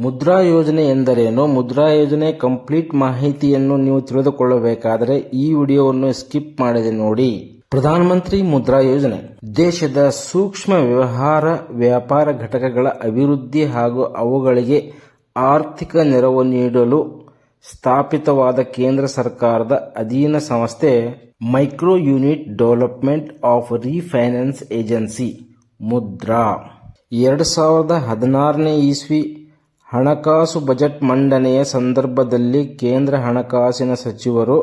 ಮುದ್ರಾ ಯೋಜನೆ ಎಂದರೇನು? ಮುದ್ರಾ ಯೋಜನೆ ಕಂಪ್ಲೀಟ್ ಮಾಹಿತಿಯನ್ನು ನೀವು ತಿಳಿದುಕೊಳ್ಳಬೇಕಾದರೆ ಈ ವಿಡಿಯೋವನ್ನು ಸ್ಕಿಪ್ ಮಾಡದೆ ನೋಡಿ. ಪ್ರಧಾನಮಂತ್ರಿ ಮುದ್ರಾ ಯೋಜನೆ. ದೇಶದ ಸೂಕ್ಷ್ಮ ವ್ಯವಹಾರ, ವ್ಯಾಪಾರ ಘಟಕಗಳ ಅಭಿವೃದ್ಧಿ ಹಾಗೂ ಅವುಗಳಿಗೆ ಆರ್ಥಿಕ ನೆರವು ನೀಡಲು ಸ್ಥಾಪಿತವಾದ ಕೇಂದ್ರ ಸರ್ಕಾರದ ಅಧೀನ ಸಂಸ್ಥೆ micro unit development of refinance agency, Mudra. ಎರಡು ಸಾವಿರದ ಹದಿನಾರನೇ ಇಸ್ವಿ ಹಣಕಾಸು ಬಜೆಟ್ ಮಂಡನೆಯ ಸಂದರ್ಭದಲ್ಲಿ ಕೇಂದ್ರ ಹಣಕಾಸಿನ ಸಚಿವರು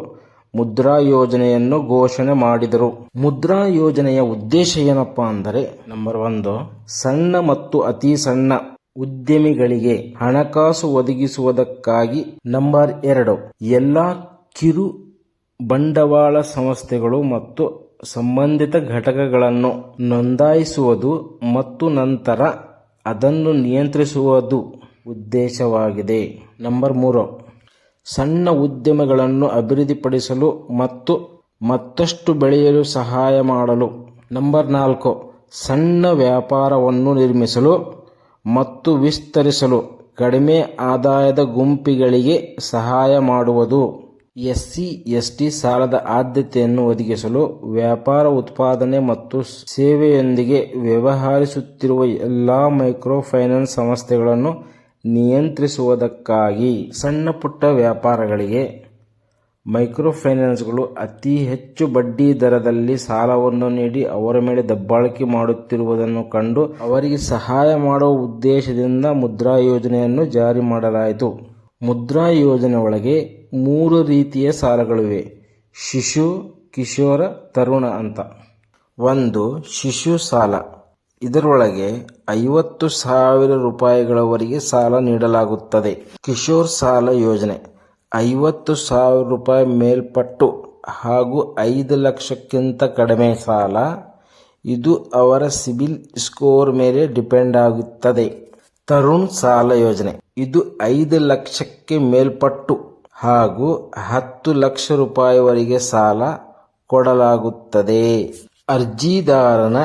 ಮುದ್ರಾ ಯೋಜನೆಯನ್ನು ಘೋಷಣೆ ಮಾಡಿದರು. ಮುದ್ರಾ ಯೋಜನೆಯ ಉದ್ದೇಶ ಏನಪ್ಪಾ ಅಂದರೆ ನಂಬರ್ ಒಂದು, ಸಣ್ಣ ಮತ್ತು ಅತಿ ಸಣ್ಣ ಉದ್ಯಮಿಗಳಿಗೆ ಹಣಕಾಸು ಒದಗಿಸುವುದಕ್ಕಾಗಿ ನಂಬರ್ ಎರಡು, ಎಲ್ಲಾ ಕಿರು ಬಂಡವಾಳ ಸಂಸ್ಥೆಗಳು ಮತ್ತು ಸಂಬಂಧಿತ ಘಟಕಗಳನ್ನು ನೋಂದಾಯಿಸುವುದು ಮತ್ತು ನಂತರ ಅದನ್ನು ನಿಯಂತ್ರಿಸುವುದು. ಉದ್ದೇಶವಾಗಿದೆ. ನಂಬರ್ ಮೂರು. ಸಣ್ಣ ಉದ್ಯಮಗಳನ್ನು ಅಭಿವೃದ್ಧಿಪಡಿಸಲು ಮತ್ತು ಮತ್ತಷ್ಟು ಬೆಳೆಯಲು ಸಹಾಯ ಮಾಡಲು. ನಂಬರ್ ನಾಲ್ಕು. ಸಣ್ಣ ವ್ಯಾಪಾರವನ್ನು ನಿರ್ಮಿಸಲು ಮತ್ತು ವಿಸ್ತರಿಸಲು ಕಡಿಮೆ ಆದಾಯದ ಗುಂಪಿಗಳಿಗೆ ಸಹಾಯ ಮಾಡುವುದು. ಎಸ್ಸಿ, ಎಸ್ಟಿ ಸಾಲದ ಆದ್ಯತೆಯನ್ನು ಒದಗಿಸಲು ವ್ಯಾಪಾರ ಉತ್ಪಾದನೆ ಮತ್ತು ಸೇವೆಯೊಂದಿಗೆ ವ್ಯವಹರಿಸುತ್ತಿರುವ ಎಲ್ಲ ಮೈಕ್ರೋ ಫೈನಾನ್ಸ್ ಸಂಸ್ಥೆಗಳನ್ನು ನಿಯಂತ್ರಿಸುವುದಕ್ಕಾಗಿ ಸಣ್ಣ ಪುಟ್ಟ ವ್ಯಾಪಾರಗಳಿಗೆ ಮೈಕ್ರೋ ಫೈನಾನ್ಸ್ಗಳು ಅತಿ ಹೆಚ್ಚು ಬಡ್ಡಿ ದರದಲ್ಲಿ ಸಾಲವನ್ನು ನೀಡಿ ಅವರ ಮೇಲೆ ದಬ್ಬಾಳಿಕೆ ಮಾಡುತ್ತಿರುವುದನ್ನು ಕಂಡು ಅವರಿಗೆ ಸಹಾಯ ಮಾಡುವ ಉದ್ದೇಶದಿಂದ ಮುದ್ರಾ ಯೋಜನೆಯನ್ನು ಜಾರಿ ಮಾಡಲಾಯಿತು. ಮುದ್ರಾ ಯೋಜನೆ ಒಳಗೆ ಮೂರು ರೀತಿಯ ಸಾಲಗಳಿವೆ. ಶಿಶು, ಕಿಶೋರ, ತರುಣ ಅಂತ. ಒಂದು, ಶಿಶು ಸಾಲ. ಇದರೊಳಗೆ ಐವತ್ತು ಸಾವಿರ ರೂಪಾಯಿಗಳವರೆಗೆ ಸಾಲ ನೀಡಲಾಗುತ್ತದೆ. ಕಿಶೋರ್ ಸಾಲ ಯೋಜನೆ, ಐವತ್ತು ಸಾವಿರ ರೂಪಾಯಿ ಮೇಲ್ಪಟ್ಟು ಹಾಗೂ ಐದು ಲಕ್ಷಕ್ಕಿಂತ ಕಡಿಮೆ ಸಾಲ, ಇದು ಅವರ ಸಿಬಿಲ್ ಸ್ಕೋರ್ ಮೇಲೆ ಡಿಪೆಂಡ್ ಆಗುತ್ತದೆ. ತರುಣ್ ಸಾಲ ಯೋಜನೆ, ಇದು ಐದು ಲಕ್ಷಕ್ಕೆ ಮೇಲ್ಪಟ್ಟು ಹಾಗೂ ಹತ್ತು ಲಕ್ಷ ರೂಪಾಯಿವರೆಗೆ ಸಾಲ ಕೊಡಲಾಗುತ್ತದೆ. ಅರ್ಜಿದಾರನ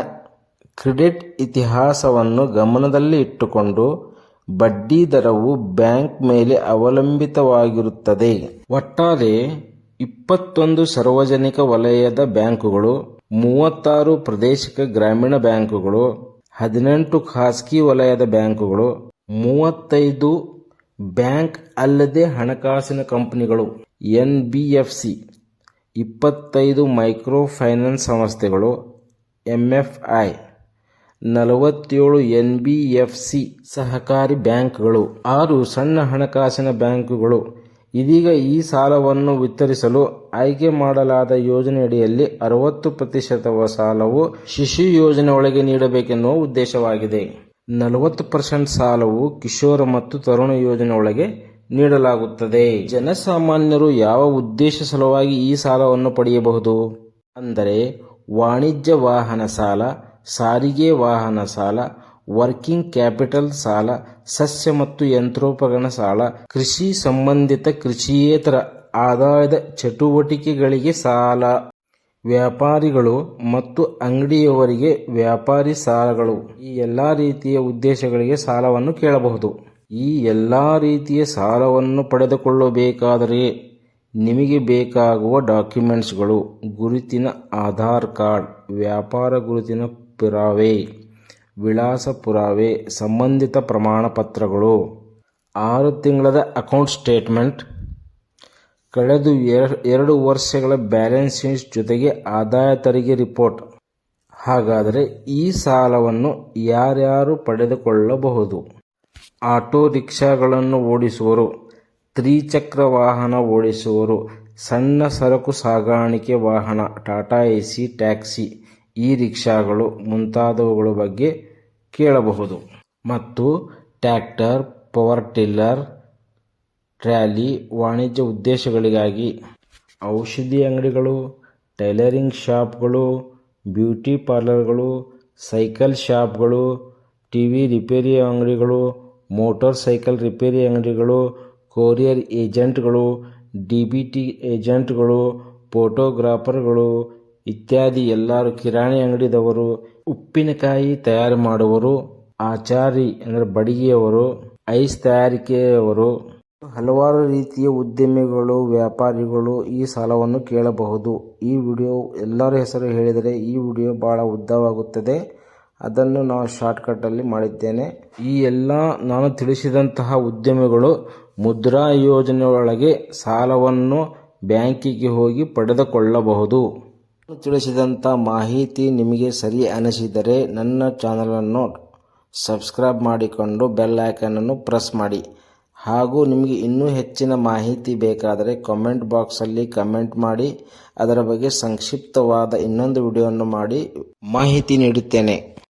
ಕ್ರೆಡಿಟ್ ಇತಿಹಾಸವನ್ನು ಗಮನದಲ್ಲಿ ಇಟ್ಟುಕೊಂಡು ಬಡ್ಡಿ ದರವು ಬ್ಯಾಂಕ್ ಮೇಲೆ ಅವಲಂಬಿತವಾಗಿರುತ್ತದೆ. ಒಟ್ಟಾರೆ ಇಪ್ಪತ್ತೊಂದು ಸಾರ್ವಜನಿಕ ವಲಯದ ಬ್ಯಾಂಕುಗಳು, ಮೂವತ್ತಾರು ಪ್ರದೇಶಿಕ ಗ್ರಾಮೀಣ ಬ್ಯಾಂಕುಗಳು, ಹದಿನೆಂಟು ಖಾಸಗಿ ವಲಯದ ಬ್ಯಾಂಕುಗಳು, ಮೂವತ್ತೈದು ಬ್ಯಾಂಕ್ ಅಲ್ಲದೆ ಹಣಕಾಸಿನ ಕಂಪನಿಗಳು, ಎನ್ ಬಿ ಎಫ್ ಸಿ, ಇಪ್ಪತ್ತೈದು ಮೈಕ್ರೋ ಫೈನಾನ್ಸ್ ಸಂಸ್ಥೆಗಳು ಎಂಎಫ್ಐ ನಲವತ್ತೇಳು ಎನ್ ಬಿ ಎಫ್ ಸಿ ಸಹಕಾರಿ ಬ್ಯಾಂಕ್ಗಳು. ಆರು ಸಣ್ಣ ಹಣಕಾಸಿನ ಬ್ಯಾಂಕುಗಳು. ಇದೀಗ ಈ ಸಾಲವನ್ನು ವಿತರಿಸಲು ಆಯ್ಕೆ ಮಾಡಲಾದ ಯೋಜನೆಯಡಿಯಲ್ಲಿ ಅರವತ್ತು ಪ್ರತಿಶತವ ಸಾಲವು ಶಿಶು ಯೋಜನೆ ಒಳಗೆ ನೀಡಬೇಕೆನ್ನುವ ಉದ್ದೇಶವಾಗಿದೆ. ನಲವತ್ತು ಪರ್ಸೆಂಟ್ ಸಾಲವು ಕಿಶೋರ ಮತ್ತು ತರುಣ ಯೋಜನೆ ನೀಡಲಾಗುತ್ತದೆ. ಜನಸಾಮಾನ್ಯರು ಯಾವ ಉದ್ದೇಶ ಸಲುವಾಗಿ ಈ ಸಾಲವನ್ನು ಪಡೆಯಬಹುದು? ಅಂದರೆ ವಾಣಿಜ್ಯ ವಾಹನ ಸಾಲ ಸಾರಿಗೆ ವಾಹನ ಸಾಲ, ವರ್ಕಿಂಗ್ ಕ್ಯಾಪಿಟಲ್ ಸಾಲ, ಸಸ್ಯ ಮತ್ತು ಯಂತ್ರೋಪಕರಣ ಸಾಲ, ಕೃಷಿ ಸಂಬಂಧಿತ ಕೃಷಿಯೇತರ ಆದಾಯದ ಚಟುವಟಿಕೆಗಳಿಗೆ ಸಾಲ. ವ್ಯಾಪಾರಿಗಳು ಮತ್ತು ಅಂಗಡಿಯವರಿಗೆ ವ್ಯಾಪಾರಿ ಸಾಲಗಳು. ಈ ಎಲ್ಲಾ ರೀತಿಯ ಉದ್ದೇಶಗಳಿಗೆ ಸಾಲವನ್ನು ಕೇಳಬಹುದು. ಈ ಎಲ್ಲಾ ರೀತಿಯ ಸಾಲವನ್ನು ಪಡೆದುಕೊಳ್ಳಬೇಕಾದರೆ ನಿಮಗೆ ಬೇಕಾಗುವ ಡಾಕ್ಯುಮೆಂಟ್ಸ್ಗಳು, ಗುರುತಿನ ಆಧಾರ್ ಕಾರ್ಡ್, ವ್ಯಾಪಾರ ಗುರುತಿನ ಪುರಾವೆ ವಿಳಾಸ ಪುರಾವೆ ಸಂಬಂಧಿತ ಪ್ರಮಾಣಪತ್ರಗಳು. ಆರು ತಿಂಗಳದ ಅಕೌಂಟ್ ಸ್ಟೇಟ್ಮೆಂಟ್. ಕಳೆದ ಎರಡು ವರ್ಷಗಳ ಬ್ಯಾಲೆನ್ಸ್ ಶೀಟ್ ಜೊತೆಗೆ ಆದಾಯ ತೆರಿಗೆ ರಿಪೋರ್ಟ್. ಹಾಗಾದರೆ ಈ ಸಾಲವನ್ನು ಯಾರ್ಯಾರು ಪಡೆದುಕೊಳ್ಳಬಹುದು? ಆಟೋ ರಿಕ್ಷಾಗಳನ್ನು ಓಡಿಸುವರು ತ್ರಿಚಕ್ರ ವಾಹನ ಓಡಿಸುವರು ಸಣ್ಣ ಸರಕು ಸಾಗಾಣಿಕೆ ವಾಹನ, ಟಾಟಾ ಎಸಿ, ಟ್ಯಾಕ್ಸಿ. ಇ ರಿಕ್ಷಾಗಳು ಮುಂತಾದವುಗಳ ಬಗ್ಗೆ ಕೇಳಬಹುದು. ಮತ್ತು ಟ್ಯಾಕ್ಟರ್ ಪವರ್ ಟಿಲ್ಲರ್, ಟ್ರಾಲಿ, ವಾಣಿಜ್ಯ ಉದ್ದೇಶಗಳಿಗಾಗಿ ಔಷಧಿ ಅಂಗಡಿಗಳು, ಟೈಲರಿಂಗ್ ಶಾಪ್ಗಳು, ಬ್ಯೂಟಿ ಪಾರ್ಲರ್ಗಳು, ಸೈಕಲ್ ಶಾಪ್ಗಳು, ಟಿವಿ ರಿಪೇರಿ ಅಂಗಡಿಗಳು, ಮೋಟಾರ್ ಸೈಕಲ್ ರಿಪೇರಿ ಅಂಗಡಿಗಳು, ಕೊರಿಯರ್ ಏಜೆಂಟ್ಗಳು, ಡಿ ಬಿ ಟಿ ಏಜೆಂಟ್ಗಳು, ಫೋಟೋಗ್ರಾಫರ್ಗಳು ಇತ್ಯಾದಿ ಎಲ್ಲರೂ ಕಿರಾಣಿ ಅಂಗಡಿದವರು, ಉಪ್ಪಿನಕಾಯಿ ತಯಾರು ಮಾಡುವರು ಆಚಾರಿ ಅಂದರೆ ಬಡಿಗೆಯವರು, ಐಸ್ ತಯಾರಿಕೆಯವರು. ಹಲವಾರು ರೀತಿಯ ಉದ್ಯಮಿಗಳು, ವ್ಯಾಪಾರಿಗಳು ಈ ಸಾಲವನ್ನು ಕೇಳಬಹುದು. ಈ ವಿಡಿಯೋ ಎಲ್ಲರ ಹೆಸರು ಹೇಳಿದರೆ ಈ ವಿಡಿಯೋ ಬಹಳ ಉದ್ದವಾಗುತ್ತದೆ. ಅದನ್ನು ನಾವು ಶಾರ್ಟ್ಕಟ್ಟಲ್ಲಿ ಮಾಡಿದ್ದೇನೆ. ಈ ಎಲ್ಲ ನಾನು ತಿಳಿಸಿದಂತಹ ಉದ್ಯಮಿಗಳು ಮುದ್ರಾ ಯೋಜನೆಯೊಳಗೆ ಸಾಲವನ್ನು ಬ್ಯಾಂಕಿಗೆ ಹೋಗಿ ಪಡೆದುಕೊಳ್ಳಬಹುದು. ತಿಳಿಸಿದಂಥ ಮಾಹಿತಿ ನಿಮಗೆ ಸರಿ ಅನಿಸಿದರೆ ನನ್ನ ಚಾನಲನ್ನು ಸಬ್ಸ್ಕ್ರೈಬ್ ಮಾಡಿಕೊಂಡು ಬೆಲ್ ಐಕನನ್ನು ಪ್ರೆಸ್ ಮಾಡಿ. ಹಾಗೂ ನಿಮಗೆ ಇನ್ನೂ ಹೆಚ್ಚಿನ ಮಾಹಿತಿ ಬೇಕಾದರೆ ಕಾಮೆಂಟ್ ಬಾಕ್ಸಲ್ಲಿ ಕಮೆಂಟ್ ಮಾಡಿ. ಅದರ ಬಗ್ಗೆ ಸಂಕ್ಷಿಪ್ತವಾದ ಇನ್ನೊಂದು ವಿಡಿಯೋವನ್ನು ಮಾಡಿ ಮಾಹಿತಿ ನೀಡುತ್ತೇನೆ.